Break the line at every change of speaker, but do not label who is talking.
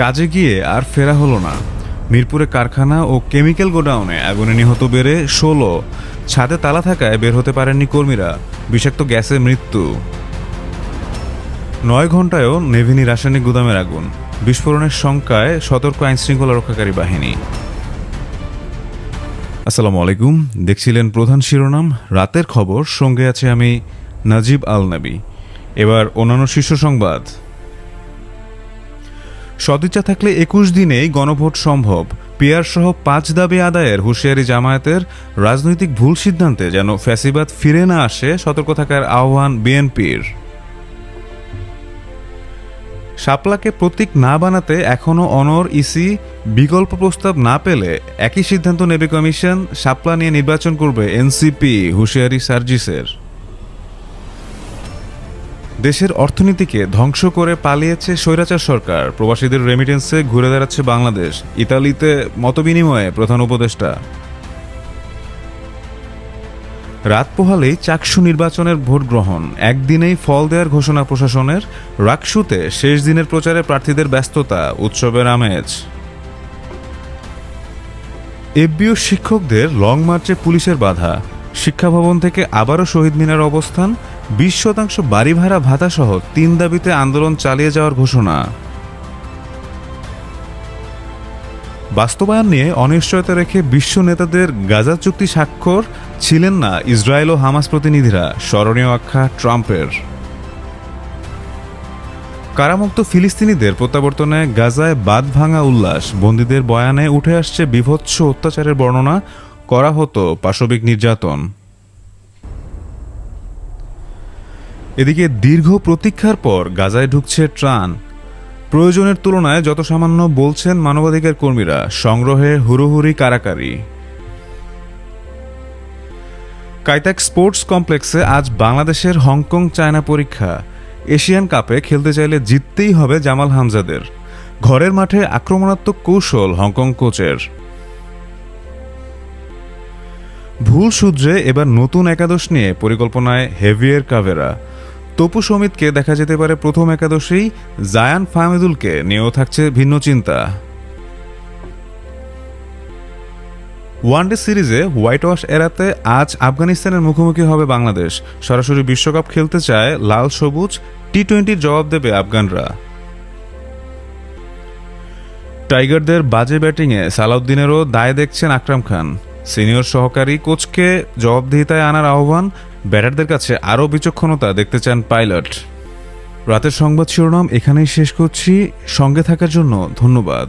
কাজে গিয়ে আর ফেরা হলো না। মিরপুরে কারখানা ও কেমিক্যাল গোডাউনে আগুনে নিহত বেড়ে ষোলো। ছাদে তালা থাকায় বের হতে পারেননি কর্মীরা। বিষাক্ত গ্যাসে মৃত্যু। নয় ঘন্টায়ও নেভিনি রাসায়নিক গুদামের আগুন। বিস্ফোরণের শঙ্কায় সতর্ক আইনশৃঙ্খলা রক্ষাকারী বাহিনী। আসসালামু আলাইকুম। দেখছিলেন প্রধান শিরোনাম। রাতের খবর। সঙ্গে আছে আমি নাজিব আল নবী এবার অন্যান্য শীর্ষ সংবাদ। সদিচ্ছা থাকলে একুশ দিনেই গণভোট সম্ভব। পিয়ার সহ পাঁচ দাবি আদায়ের হুঁশিয়ারি জামায়াতের রাজনৈতিক ভুল সিদ্ধান্তে যেন ফ্যাসিবাদ ফিরে না আসে, সতর্ক থাকার আহ্বান বিএনপির। শাপলাকে প্রতীক না বানাতে এখনও অনর ইসি বিকল্প প্রস্তাব না পেলে একই সিদ্ধান্ত নেবে কমিশন, শাপলা নিয়ে নির্বাচন করবে এনসিপি, হুঁশিয়ারি সার্জিসের। দেশের অর্থনীতিকে ধ্বংস করে পালিয়েছে স্বৈরাচার সরকার। প্রবাসীদের রেমিটেন্সে ঘুরে দাঁড়াচ্ছে বাংলাদেশ। ইতালিতে মতবিনিময়ে প্রধান উপদেষ্টা। রাত পোহালেই চাকসু নির্বাচনের ভোট গ্রহণ। একদিনেই ফল দেওয়ার ঘোষণা প্রশাসনের। রাকসুতে শেষ দিনের প্রচারে প্রার্থীদের ব্যস্ততা, উৎসবের আমেজ। এফবিও শিক্ষকদের লং মার্চে পুলিশের বাধা। শিক্ষা ভবন থেকে আবারও শহীদ মিনার অবস্থান। বিশ শতাংশ বাড়ি ভাড়া ভাতা সহ তিন দাবিতে আন্দোলন চালিয়ে যাওয়ার ঘোষণা। বাস্তবায়ন নিয়ে অনিশ্চয়তা রেখে বিশ্ব নেতাদের গাজা চুক্তি স্বাক্ষর ছিলেন না ইসরায়েল ও হামাস প্রতিনিধিরা, স্মরণীয় আখ্যা ট্রাম্পের। কারামুক্ত ফিলিস্তিনিদের প্রত্যাবর্তনে গাজায় বাদ ভাঙা উল্লাস, বন্দীদের বয়ানে উঠে আসছে বিভৎস অত্যাচারের বর্ণনা, করা হতো পাশবিক নির্যাতন। এদিকে দীর্ঘ প্রতীক্ষার পর গাজায় ঢুকছে ত্রাণ। প্রয়োজনের তুলনায় যত সামান্য বলছেন মানবাধিকার কর্মীরা, সংগ্রহে হুড়োহুড়ি কারাকারি। কাইতাক স্পোর্টস কমপ্লেক্সে আজ বাংলাদেশের হংকং চায়না পরীক্ষা। এশিয়ান কাপে খেলতে চাইলে জিততেই হবে জামাল হামজাদের। ঘরের মাঠে আক্রমণাত্মক কৌশল হংকং কোচের। ভুল সূত্রে এবার নতুন একাদশ নিয়ে পরিকল্পনায় হেভিয়ার কাভেরা। তপু সমিতকে দেখা যেতে পারে প্রথম একাদশেই জায়ান ফাহমিদুলকে নিয়েও থাকছে ভিন্ন চিন্তা। ওয়ানডে সিরিজে হোয়াইট ওয়াশ এড়াতে আজ আফগানিস্তানের মুখোমুখি হবে বাংলাদেশ। সরাসরি বিশ্বকাপ খেলতে চায় লাল সবুজ টি টোয়েন্টির জবাব দেবে আফগানরা। টাইগারদের বাজে ব্যাটিংয়ে সালাউদ্দিনেরও দায় দেখছেন আকরাম খান। সিনিয়র সহকারী কোচকে জবাবদিহিতায় আনার আহ্বান ব্যাটারদের কাছে আরও বিচক্ষণতা দেখতে চান পাইলট। রাতের সংবাদ শিরোনাম এখানেই শেষ করছি। সঙ্গে থাকার জন্য ধন্যবাদ।